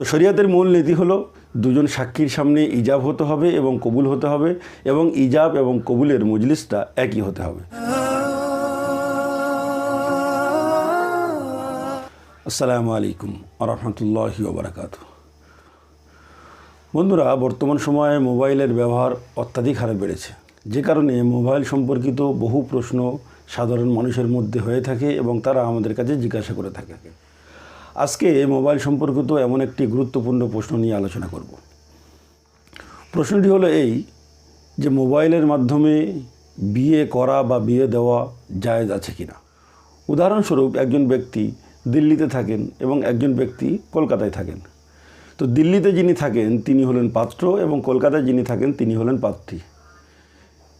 তো শরিয়াতের মূল নীতি হলো দুজন সাক্ষীর সামনে ইজাব হতে হবে এবং কবুল হতে হবে এবং ইজাব এবং কবুলের মজলিসটা একই হতে হবে। আসসালামু আলাইকুম আরহামতুল্লাহি ওবরাকাত বন্ধুরা, বর্তমান সময়ে মোবাইলের ব্যবহার অত্যাধিক হারে বেড়েছে। যে কারণে মোবাইল সম্পর্কিত বহু প্রশ্ন সাধারণ মানুষের মধ্যে হয়ে থাকে এবং তারা আমাদের কাছে জিজ্ঞাসা করে থাকে। আজকে মোবাইল সম্পর্কিত এমন একটি গুরুত্বপূর্ণ প্রশ্ন নিয়ে আলোচনা করব। প্রশ্নটি হলো এই যে মোবাইলের মাধ্যমে বিয়ে করা বা বিয়ে দেওয়া জায়েজ আছে কিনা। উদাহরণস্বরূপ একজন ব্যক্তি দিল্লিতে থাকেন এবং একজন ব্যক্তি কলকাতায় থাকেন। তো দিল্লিতে যিনি থাকেন, তিনি হলেন পাত্র এবং কলকাতায় যিনি থাকেন, তিনি হলেন পাত্রী।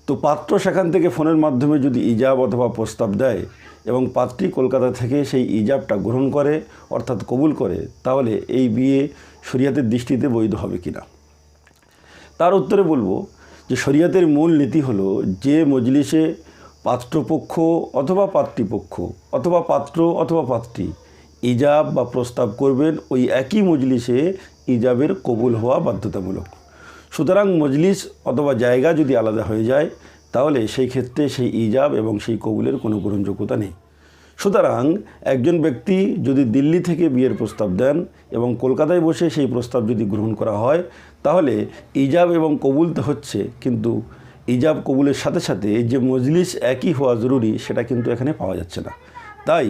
তো পাত্র সেখান থেকে ফোনের মাধ্যমে যদি ইজাব অথবা প্রস্তাব দেয় এবং পাত্রী কলকাতা থেকে সেই ইজাবটা গ্রহণ করে, অর্থাৎ কবুল করে, তাহলে এই বিয়ে শরিয়াতের দৃষ্টিতে বৈধ হবে কিনা? তার উত্তরে বলব যে শরিয়াতের মূল নীতি হলো যে মজলিসে পাত্রপক্ষ অথবা পাত্রীপক্ষ, অথবা পাত্র অথবা পাত্রী ইজাব বা প্রস্তাব করবেন ওই একই মজলিসে ইজাবের কবুল হওয়া বাধ্যতামূলক। সুতরাং মজলিস অথবা জায়গা যদি আলাদা হয়ে যায় তাহলে সেই ক্ষেত্রে সেই ইজাব এবং সেই কবুলের কোনো গ্রহণযোগ্যতা নেই। সুতরাং একজন ব্যক্তি যদি দিল্লি থেকে বিয়ের প্রস্তাব দেন এবং কলকাতায় বসে সেই প্রস্তাব যদি গ্রহণ করা হয়, তাহলে ইজাব এবং কবুল তো হচ্ছে, কিন্তু ইজাব কবুলের সাথে সাথে যে মজলিস একই হওয়া জরুরি সেটা কিন্তু এখানে পাওয়া যাচ্ছে না। তাই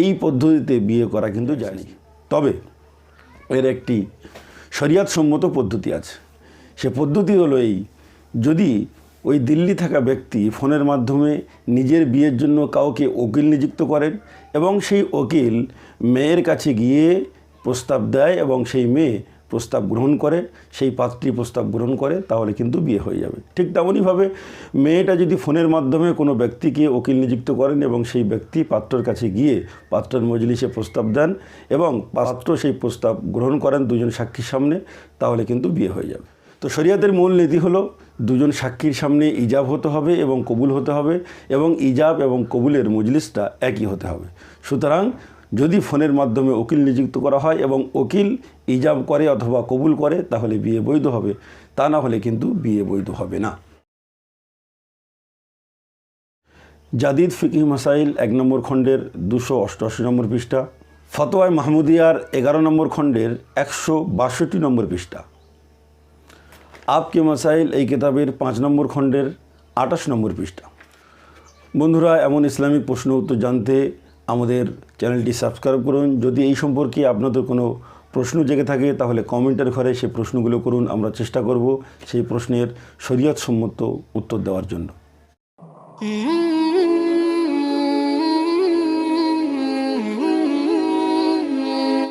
এই পদ্ধতিতে বিয়ে করা কিন্তু জানি তবে এর একটি শরিয়াতসম্মত পদ্ধতি আছে। সে পদ্ধতি হলো এই, যদি ওই দিল্লি থাকা ব্যক্তি ফোনের মাধ্যমে নিজের বিয়ের জন্য কাউকে উকিল নিযুক্ত করেন এবং সেই উকিল মেয়ের কাছে গিয়ে প্রস্তাব দেয় এবং সেই মেয়ে প্রস্তাব গ্রহণ করে, সেই পাত্রী প্রস্তাব গ্রহণ করে, তাহলে কিন্তু বিয়ে হয়ে যাবে। ঠিক তেমনইভাবে মেয়েটা যদি ফোনের মাধ্যমে কোনো ব্যক্তিকে উকিল নিযুক্ত করেন এবং সেই ব্যক্তি পাত্রর কাছে গিয়ে পাত্রের মজলিসে প্রস্তাব দেন এবং পাত্র সেই প্রস্তাব গ্রহণ করেন দুজন সাক্ষীর সামনে, তাহলে কিন্তু বিয়ে হয়ে যাবে। তো শরিয়াতের মূল নীতি হলো দুজন সাক্ষীর সামনে ইজাব হতে হবে এবং কবুল হতে হবে এবং ইজাব এবং কবুলের মজলিসটা একই হতে হবে। সুতরাং যদি ফোনের মাধ্যমে উকিল নিযুক্ত করা হয় এবং উকিল ইজাব করে অথবা কবুল করে, তাহলে বিয়ে বৈধ হবে। তা না হলে কিন্তু বিয়ে বৈধ হবে না। জাদিদ ফিকিহ মাসাইল এক নম্বর খণ্ডের দুশো অষ্টআশি নম্বর পৃষ্ঠা। ফতোয়ায় মাহমুদিয়ার এগারো নম্বর খণ্ডের একশো বাষট্টি নম্বর পৃষ্ঠা। আপকে মাসাইল এই কিতাবের পাঁচ নম্বর খণ্ডের আঠাশ নম্বর পৃষ্ঠা। বন্ধুরা, এমন ইসলামিক প্রশ্ন উত্তর জানতে আমাদের চ্যানেলটি সাবস্ক্রাইব করুন। যদি এই সম্পর্কে আপনাদের কোনো প্রশ্ন জেগে থাকে, তাহলে কমেন্টের ঘরে সেই প্রশ্নগুলো করুন। আমরা চেষ্টা করব সেই প্রশ্নের শরীয়তসম্মত উত্তর দেওয়ার জন্য.